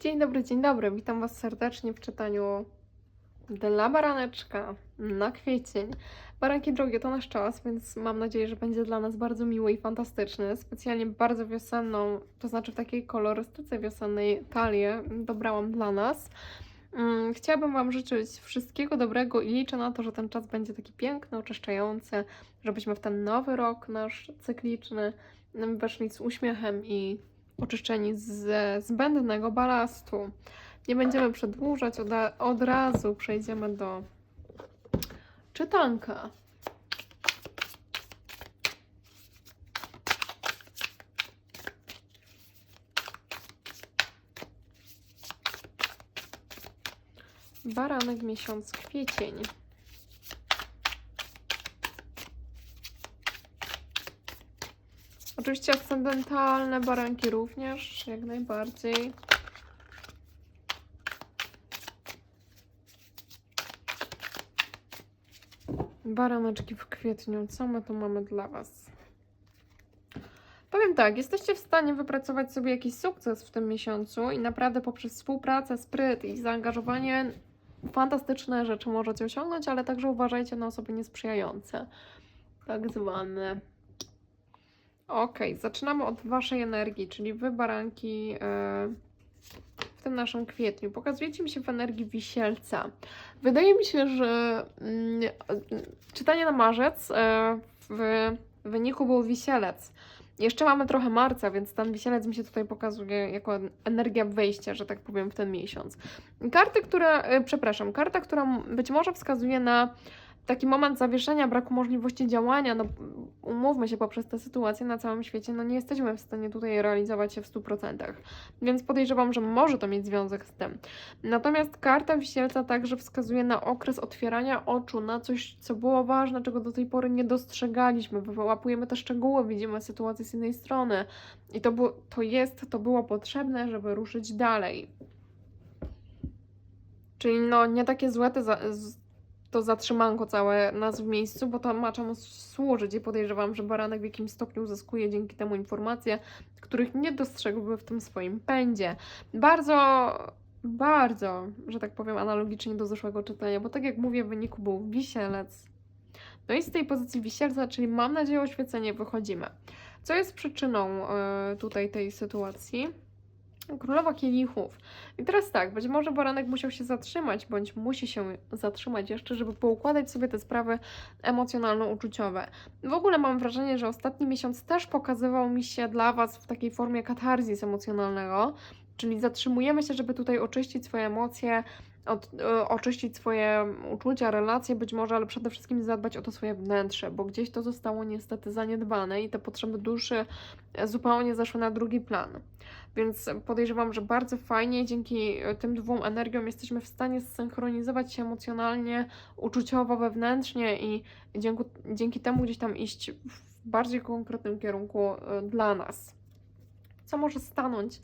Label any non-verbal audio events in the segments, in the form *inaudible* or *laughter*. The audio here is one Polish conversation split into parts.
Dzień dobry, dzień dobry. Witam Was serdecznie w czytaniu dla baraneczka na kwiecień. Baranki drogie to nasz czas, więc mam nadzieję, że będzie dla nas bardzo miły i fantastyczny. Specjalnie bardzo wiosenną, to znaczy w takiej kolorystyce wiosennej talię dobrałam dla nas. Mm, Chciałabym Wam życzyć wszystkiego dobrego i liczę na to, że ten czas będzie taki piękny, oczyszczający, żebyśmy w ten nowy rok nasz cykliczny mm, weszli z uśmiechem i oczyszczeni ze zbędnego balastu. Nie będziemy przedłużać, od, razu przejdziemy do czytanka. Baranek miesiąc kwiecień. Oczywiście ascendentalne baranki również, jak najbardziej. Baraneczki w kwietniu, co my tu mamy dla Was? Powiem tak, jesteście w stanie wypracować sobie jakiś sukces w tym miesiącu i naprawdę poprzez współpracę, spryt i zaangażowanie fantastyczne rzeczy możecie osiągnąć, ale także uważajcie na osoby niesprzyjające, tak zwane. Okej, zaczynamy od Waszej energii, czyli Wy baranki e, w tym naszym kwietniu. Pokazujecie mi się w energii wisielca. Wydaje mi się, że mm, e, czytanie na marzec e, w wyniku był wisielec. Jeszcze mamy trochę marca, więc ten wisielec mi się tutaj pokazuje jako energia wejścia, że tak powiem, w ten miesiąc. Karty, które, przepraszam, karta, która być może wskazuje na taki moment zawieszenia, braku możliwości działania, no umówmy się, poprzez tę sytuację na całym świecie, no nie jesteśmy w stanie tutaj realizować się w 100%. Więc podejrzewam, że może to mieć związek z tym. Natomiast karta wisielca także wskazuje na okres otwierania oczu, na coś, co było ważne, czego do tej pory nie dostrzegaliśmy. Wyłapujemy te szczegóły, widzimy sytuację z innej strony. I to, było, to jest, to było potrzebne, żeby ruszyć dalej. Czyli no nie takie złe te za, to zatrzymanko całe nas w miejscu, bo to ma czemu służyć i podejrzewam, że baranek w jakimś stopniu uzyskuje dzięki temu informacje, których nie dostrzegłby w tym swoim pędzie. Bardzo, bardzo, że tak powiem, analogicznie do zeszłego czytania, bo tak jak mówię, w wyniku był wisielec. No i z tej pozycji wisielca, czyli mam nadzieję oświecenie, wychodzimy. Co jest przyczyną e, tutaj tej sytuacji? Królowa kielichów. I teraz tak, być może baranek musiał się zatrzymać, bądź musi się zatrzymać jeszcze, żeby poukładać sobie te sprawy emocjonalno-uczuciowe. W ogóle mam wrażenie, że ostatni miesiąc też pokazywał mi się dla Was w takiej formie katarzis emocjonalnego, czyli zatrzymujemy się, żeby tutaj oczyścić swoje emocje, od, e, oczyścić swoje uczucia, relacje być może, ale przede wszystkim zadbać o to swoje wnętrze, bo gdzieś to zostało niestety zaniedbane i te potrzeby duszy e, zupełnie zeszły na drugi plan. Więc podejrzewam, że bardzo fajnie dzięki e, tym dwóm energiom jesteśmy w stanie zsynchronizować się emocjonalnie, uczuciowo, wewnętrznie i dzięki, dzięki temu gdzieś tam iść w bardziej konkretnym kierunku dla nas. Co może stanąć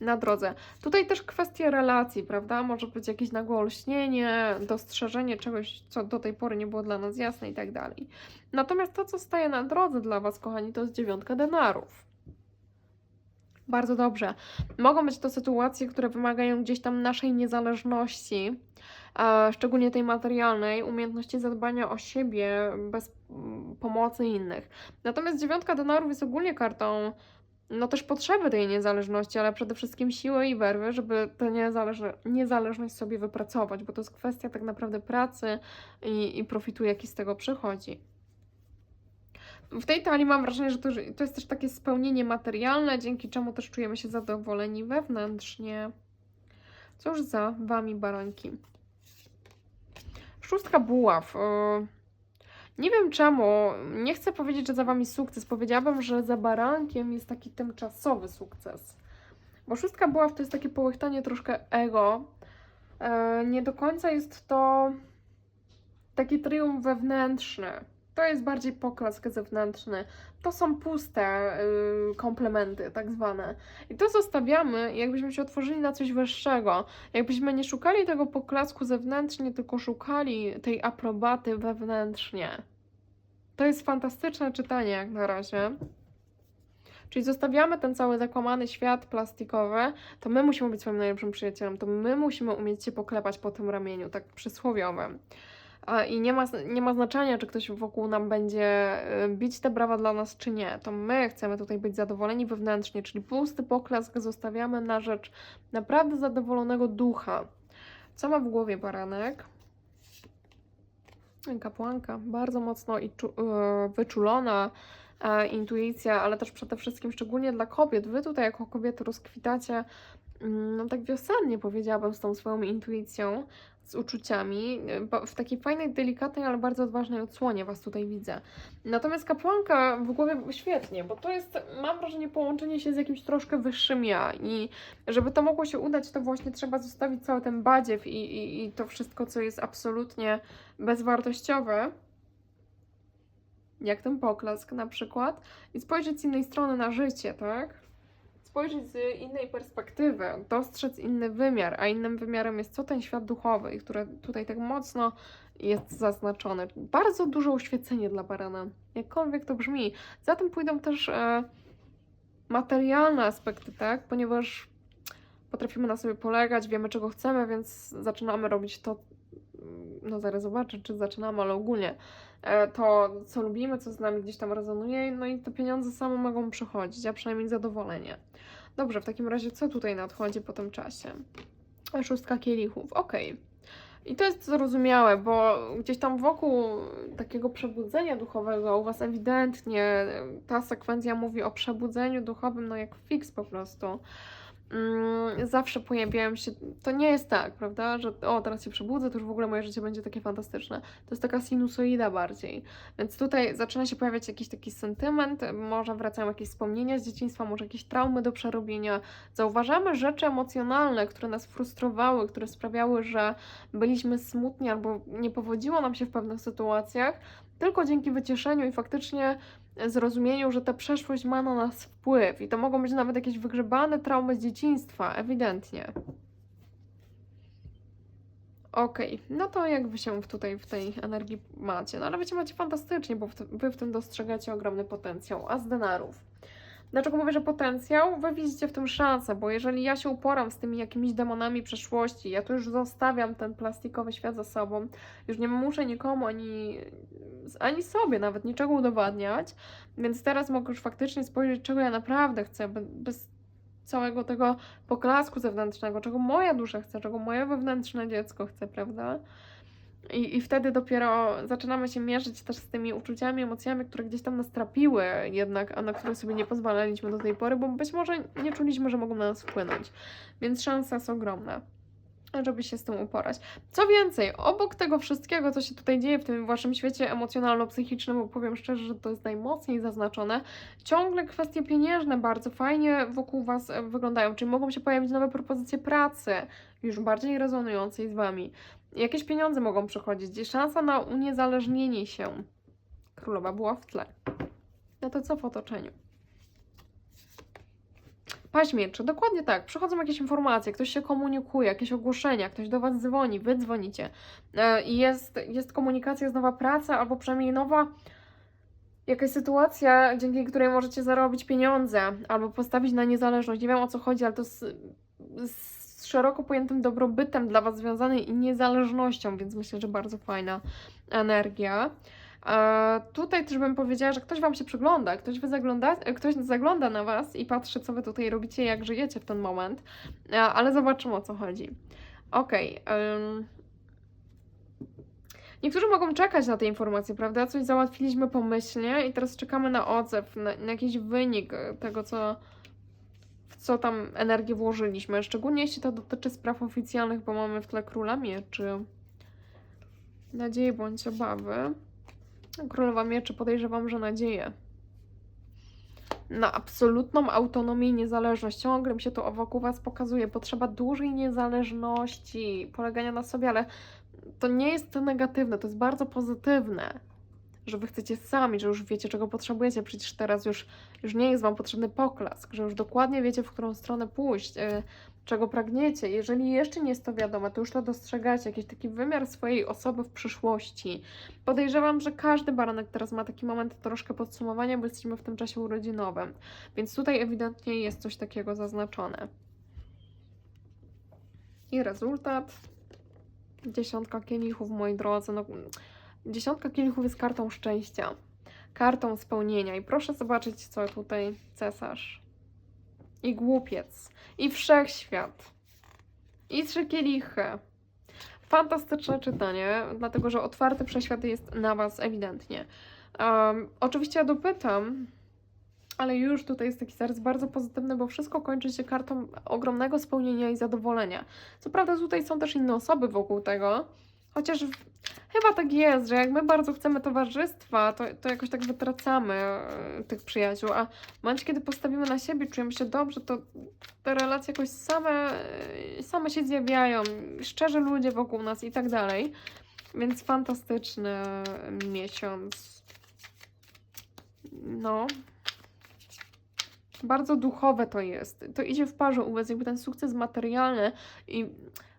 na drodze? Tutaj też kwestie relacji, prawda? Może być jakieś nagłe olśnienie, dostrzeżenie czegoś, co do tej pory nie było dla nas jasne i tak dalej. Natomiast to, co staje na drodze dla Was, kochani, to jest dziewiątka denarów. Bardzo dobrze. Mogą być to sytuacje, które wymagają gdzieś tam naszej niezależności, szczególnie tej materialnej, umiejętności zadbania o siebie bez mm, pomocy innych. Natomiast dziewiątka denarów jest ogólnie kartą, no też potrzeby tej niezależności, ale przede wszystkim siły i werwy, żeby tę niezależne, niezależność sobie wypracować, bo to jest kwestia tak naprawdę pracy i, i profitu, jaki z tego przychodzi. W tej talii mam wrażenie, że to, to jest też takie spełnienie materialne, dzięki czemu też czujemy się zadowoleni wewnętrznie. Cóż za wami baranki. Szóstka buław. Yy, Nie wiem czemu, nie chcę powiedzieć, że za wami sukces. Powiedziałabym, że za barankiem jest taki tymczasowy sukces. Bo szóstka buław to jest takie połychtanie troszkę ego. Yy, Nie do końca jest to taki triumf wewnętrzny. To jest bardziej poklask zewnętrzny. To są puste yy, komplementy, tak zwane. I to zostawiamy, jakbyśmy się otworzyli na coś wyższego. Jakbyśmy nie szukali tego poklasku zewnętrznie, tylko szukali tej aprobaty wewnętrznie. To jest fantastyczne czytanie, jak na razie. Czyli zostawiamy ten cały zakłamany świat plastikowy, to my musimy być swoim najlepszym przyjacielem, to my musimy umieć się poklepać po tym ramieniu, tak przysłowiowym. I nie ma, nie ma znaczenia, czy ktoś wokół nam będzie y, bić te brawa dla nas, czy nie. To my chcemy tutaj być zadowoleni wewnętrznie, czyli pusty poklask zostawiamy na rzecz naprawdę zadowolonego ducha. Co ma w głowie baranek? Kapłanka, bardzo mocno i y, wyczulona intuicja, ale też przede wszystkim szczególnie dla kobiet. Wy tutaj jako kobiety rozkwitacie mm, no tak wiosennie powiedziałabym z tą swoją intuicją, z uczuciami, bo w takiej fajnej, delikatnej, ale bardzo odważnej odsłonie Was tutaj widzę. Natomiast kapłanka w głowie świetnie, bo to jest, mam wrażenie, połączenie się z jakimś troszkę wyższym ja i żeby to mogło się udać, to właśnie trzeba zostawić cały ten badziew i, i, i to wszystko, co jest absolutnie bezwartościowe, jak ten poklask na przykład, i spojrzeć z innej strony na życie, tak? Spojrzeć z innej perspektywy, dostrzec inny wymiar, a innym wymiarem jest co ten świat duchowy, który tutaj tak mocno jest zaznaczony. Bardzo duże uświecenie dla barana, jakkolwiek to brzmi. Za tym pójdą też e, materialne aspekty, tak? Ponieważ potrafimy na sobie polegać, wiemy czego chcemy, więc zaczynamy robić to, no zaraz zobaczę, czy zaczynamy, ale ogólnie e, to, co lubimy, co z nami gdzieś tam rezonuje, no i te pieniądze same mogą przychodzić, a przynajmniej zadowolenie. Dobrze, w takim razie co tutaj nadchodzi po tym czasie? Szóstka kielichów, okej. I to jest zrozumiałe, bo gdzieś tam wokół takiego przebudzenia duchowego u Was ewidentnie ta sekwencja mówi o przebudzeniu duchowym, no jak fix po prostu mm, zawsze pojawiają się. To nie jest tak, prawda, że o, teraz się przebudzę, to już w ogóle moje życie będzie takie fantastyczne. To jest taka sinusoida bardziej. Więc tutaj zaczyna się pojawiać jakiś taki sentyment, może wracają jakieś wspomnienia z dzieciństwa, może jakieś traumy do przerobienia. Zauważamy rzeczy emocjonalne, które nas frustrowały, które sprawiały, że byliśmy smutni albo nie powodziło nam się w pewnych sytuacjach. Tylko dzięki wycieszeniu i faktycznie zrozumieniu, że ta przeszłość ma na nas wpływ i to mogą być nawet jakieś wygrzebane traumy z dzieciństwa, ewidentnie. Okej, no to jak wy się tutaj w tej energii macie? No ale wiecie, macie fantastycznie, bo wy w tym dostrzegacie ogromny potencjał. A z denarów? Dlaczego mówię, że potencjał? Wy widzicie w tym szansę, bo jeżeli ja się uporam z tymi jakimiś demonami przeszłości, ja tu już zostawiam ten plastikowy świat za sobą, już nie muszę nikomu ani, ani sobie nawet niczego udowadniać, więc teraz mogę już faktycznie spojrzeć, czego ja naprawdę chcę, be- bez całego tego poklasku zewnętrznego, czego moja dusza chce, czego moje wewnętrzne dziecko chce, prawda? I, I wtedy dopiero zaczynamy się mierzyć też z tymi uczuciami, emocjami, które gdzieś tam nas trapiły jednak, a na które sobie nie pozwalaliśmy do tej pory, bo być może nie czuliśmy, że mogą na nas wpłynąć. Więc szansa jest ogromna, żeby się z tym uporać. Co więcej, obok tego wszystkiego, co się tutaj dzieje w tym waszym świecie emocjonalno-psychicznym, bo powiem szczerze, że to jest najmocniej zaznaczone, ciągle kwestie pieniężne bardzo fajnie wokół was wyglądają, czyli mogą się pojawić nowe propozycje pracy, już bardziej rezonującej z wami. Jakieś pieniądze mogą przychodzić, szansa na uniezależnienie się. Królowa była w tle. No to co w otoczeniu? Paź mieczy, dokładnie tak. Przychodzą jakieś informacje, ktoś się komunikuje, jakieś ogłoszenia, ktoś do Was dzwoni, Wy dzwonicie. E, I jest, jest komunikacja, jest nowa praca, albo przynajmniej nowa jakaś sytuacja, dzięki której możecie zarobić pieniądze, albo postawić na niezależność. Nie wiem o co chodzi, ale to z, z szeroko pojętym dobrobytem dla Was związane i niezależnością, więc myślę, że bardzo fajna energia. Tutaj też bym powiedziała, że ktoś Wam się przygląda, ktoś, wy zagląda, ktoś zagląda na Was i patrzy, co Wy tutaj robicie, jak żyjecie w ten moment, ale zobaczymy o co chodzi. Okej. ym. Niektórzy mogą czekać na te informacje, prawda? Coś załatwiliśmy pomyślnie i teraz czekamy na odzew, na, na jakiś wynik tego, co, w co tam energię włożyliśmy. Szczególnie jeśli to dotyczy spraw oficjalnych, bo mamy w tle króla mieczy. Nadzieje bądź obawy. Królowa Mieczy podejrzewam, że nadzieję. Na absolutną autonomię i niezależność. Ciągle mi się to wokół Was pokazuje. Potrzeba dużej niezależności, polegania na sobie, ale to nie jest negatywne, to jest bardzo pozytywne. Że Wy chcecie sami, że już wiecie, czego potrzebujecie. Przecież teraz już, już nie jest Wam potrzebny poklask, że już dokładnie wiecie, w którą stronę pójść. Yy, czego pragniecie. Jeżeli jeszcze nie jest to wiadome, to już to dostrzegacie, jakiś taki wymiar swojej osoby w przyszłości. Podejrzewam, że każdy baranek teraz ma taki moment troszkę podsumowania, bo jesteśmy w tym czasie urodzinowym. Więc tutaj ewidentnie jest coś takiego zaznaczone. I rezultat. Dziesiątka kielichów, moi drodzy. No, dziesiątka kielichów jest kartą szczęścia, kartą spełnienia. I proszę zobaczyć, co tutaj cesarz. I głupiec. I wszechświat. I trzy kielichy. Fantastyczne czytanie, dlatego że otwarty wszechświat jest na Was ewidentnie. Um, oczywiście ja dopytam, ale już tutaj jest taki zarys bardzo pozytywny, bo wszystko kończy się kartą ogromnego spełnienia i zadowolenia. Co prawda tutaj są też inne osoby wokół tego, chociaż chyba tak jest, że jak my bardzo chcemy towarzystwa, to, to jakoś tak wytracamy e, tych przyjaciół, a w momencie, kiedy postawimy na siebie, czujemy się dobrze, to te relacje jakoś same, e, same się zjawiają, szczerzy ludzie wokół nas i tak dalej. Więc fantastyczny miesiąc. No, bardzo duchowe to jest. To idzie w parze u jakby ten sukces materialny i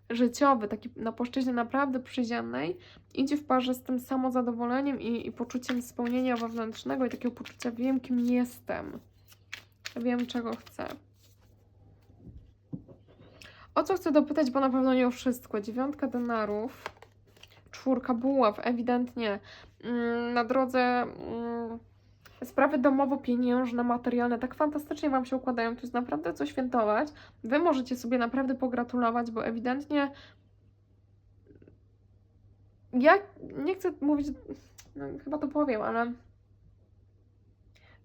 życiowy, taki na płaszczyźnie naprawdę przyziemnej, idzie w parze z tym samozadowoleniem i, i poczuciem spełnienia wewnętrznego i takiego poczucia wiem, kim jestem. Wiem, czego chcę. O co chcę dopytać, bo na pewno nie o wszystko. Dziewiątka denarów, czwórka buław, ewidentnie mm, na drodze... Sprawy domowo-pieniężne, materialne tak fantastycznie Wam się układają. Tu jest naprawdę co świętować. Wy możecie sobie naprawdę pogratulować, bo ewidentnie ja nie chcę mówić, no, chyba to powiem, ale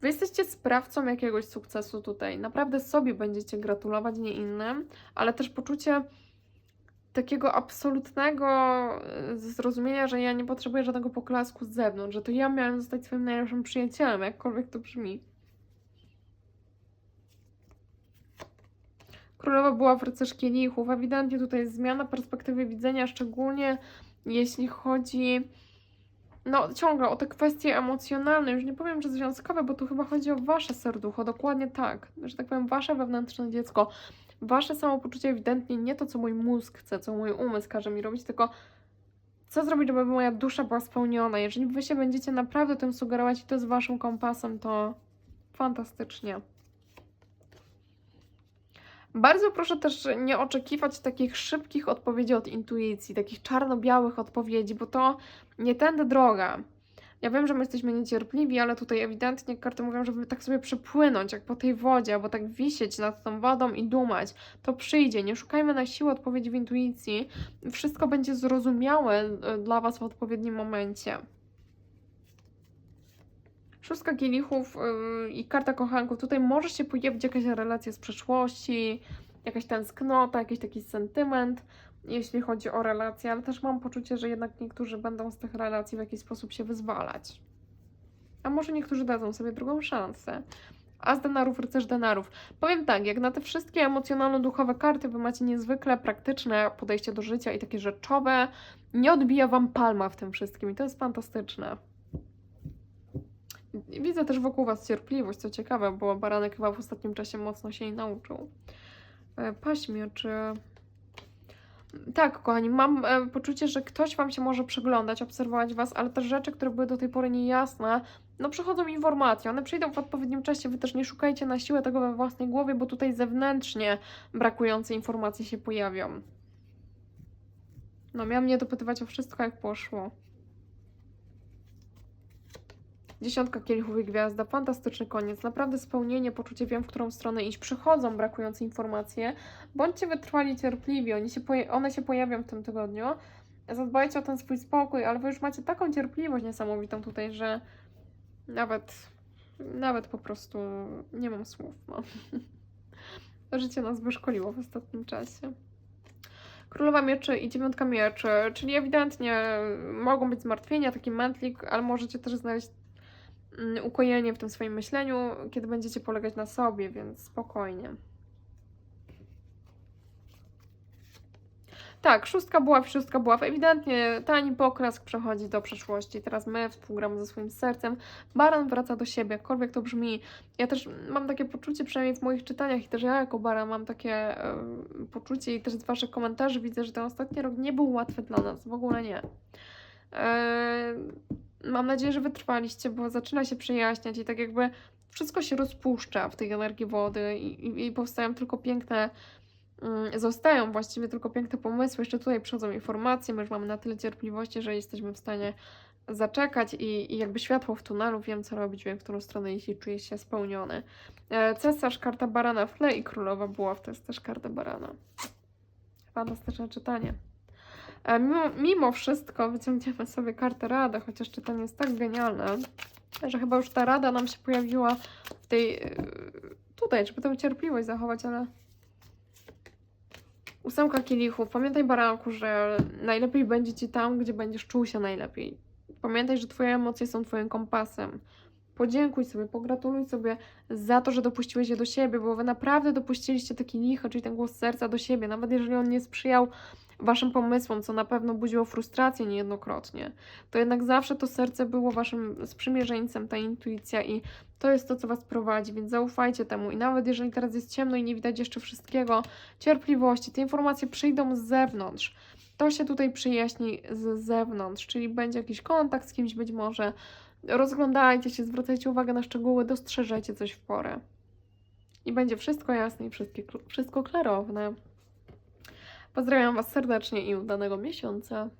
Wy jesteście sprawcą jakiegoś sukcesu tutaj. Naprawdę sobie będziecie gratulować, nie innym, ale też poczucie takiego absolutnego e, zrozumienia, że ja nie potrzebuję żadnego poklasku z zewnątrz, że to ja miałem zostać swoim najlepszym przyjacielem, jakkolwiek to brzmi. Królowa była w rycerz kielichów. Ewidentnie tutaj jest zmiana perspektywy widzenia, szczególnie jeśli chodzi no ciągle o te kwestie emocjonalne, już nie powiem, że związkowe, bo tu chyba chodzi o wasze serducho, dokładnie tak, że tak powiem, wasze wewnętrzne dziecko, wasze samopoczucie ewidentnie nie to, co mój mózg chce, co mój umysł każe mi robić, tylko co zrobić, żeby moja dusza była spełniona. Jeżeli wy się będziecie naprawdę tym sugerować i to jest waszym kompasem, to fantastycznie. Bardzo proszę też nie oczekiwać takich szybkich odpowiedzi od intuicji, takich czarno-białych odpowiedzi, bo to nie tędy droga. Ja wiem, że my jesteśmy niecierpliwi, ale tutaj ewidentnie karty mówią, żeby tak sobie przepłynąć, jak po tej wodzie, albo tak wisieć nad tą wodą i dumać. To przyjdzie. Nie szukajmy na siłę odpowiedzi w intuicji. Wszystko będzie zrozumiałe e, dla Was w odpowiednim momencie. Szóstka kielichów yy, i karta kochanków. Tutaj może się pojawić jakaś relacja z przeszłości, jakaś tęsknota, jakiś taki sentyment, jeśli chodzi o relacje, ale też mam poczucie, że jednak niektórzy będą z tych relacji w jakiś sposób się wyzwalać. A może niektórzy dadzą sobie drugą szansę. A z denarów, rycerz denarów. Powiem tak, jak na te wszystkie emocjonalno-duchowe karty wy macie niezwykle praktyczne podejście do życia i takie rzeczowe, nie odbija wam palma w tym wszystkim i to jest fantastyczne. Widzę też wokół Was cierpliwość, co ciekawe, bo baranek chyba w ostatnim czasie mocno się jej nauczył. E, Paśmie, czy... Tak, kochani, mam e, poczucie, że ktoś Wam się może przyglądać, obserwować Was, ale też rzeczy, które były do tej pory niejasne, no przychodzą informacje, one przyjdą w odpowiednim czasie, Wy też nie szukajcie na siłę tego we własnej głowie, bo tutaj zewnętrznie brakujące informacje się pojawią. No, miałam mnie dopytywać o wszystko, jak poszło. Dziesiątka kielichów i gwiazda, fantastyczny koniec, naprawdę spełnienie, poczucie wiem, w którą stronę iść. Przychodzą brakujące informacje, bądźcie wytrwali, cierpliwi, Oni się one się pojawią w tym tygodniu. Zadbajcie o ten swój spokój, ale wy już macie taką cierpliwość niesamowitą tutaj, że nawet, nawet po prostu nie mam słów. No. *laughs* Życie nas wyszkoliło w ostatnim czasie. Królowa mieczy i dziewiątka mieczy, czyli ewidentnie mogą być zmartwienia, taki mętlik, ale możecie też znaleźć ukojenie w tym swoim myśleniu, kiedy będziecie polegać na sobie, więc spokojnie. Tak, szóstka buław, szóstka buław. Ewidentnie tani poklask przechodzi do przeszłości. Teraz my współgramy ze swoim sercem. Baran wraca do siebie, jakkolwiek to brzmi. Ja też mam takie poczucie, przynajmniej w moich czytaniach, i też ja jako baran mam takie e, poczucie, i też z Waszych komentarzy widzę, że ten ostatni rok nie był łatwy dla nas. W ogóle nie. E, mam nadzieję, że wytrwaliście, bo zaczyna się przejaśniać i tak jakby wszystko się rozpuszcza w tej energii wody i, i, i powstają tylko piękne mm, zostają właściwie tylko piękne pomysły. Jeszcze tutaj przychodzą informacje, my już mamy na tyle cierpliwości, że jesteśmy w stanie zaczekać i, i jakby światło w tunelu, wiem co robić, wiem w którą stronę iść i czuję się spełniony. E, Cesarz, karta barana w tle i królowa buław, to jest też karta barana. Fantastyczne czytanie. E, Mimo, mimo wszystko wyciągniemy sobie kartę rada, chociaż czytanie jest tak genialne, że chyba już ta rada nam się pojawiła w tej... e, tutaj, żeby tę cierpliwość zachować, ale... Ósemka kielichów. Pamiętaj, baranku, że najlepiej będzie ci tam, gdzie będziesz czuł się najlepiej. Pamiętaj, że twoje emocje są twoim kompasem. Podziękuj sobie, pogratuluj sobie za to, że dopuściłeś je do siebie, bo wy naprawdę dopuściliście te kielichy, czyli ten głos serca do siebie, nawet jeżeli on nie sprzyjał waszym pomysłom, co na pewno budziło frustrację niejednokrotnie, to jednak zawsze to serce było waszym sprzymierzeńcem, ta intuicja i to jest to, co was prowadzi, więc zaufajcie temu i nawet jeżeli teraz jest ciemno i nie widać jeszcze wszystkiego, cierpliwości, te informacje przyjdą z zewnątrz. To się tutaj przyjaśni z zewnątrz, czyli będzie jakiś kontakt z kimś być może. Rozglądajcie się, zwracajcie uwagę na szczegóły, dostrzeżecie coś w porę. I będzie wszystko jasne i wszystko klarowne. Pozdrawiam Was serdecznie i udanego miesiąca.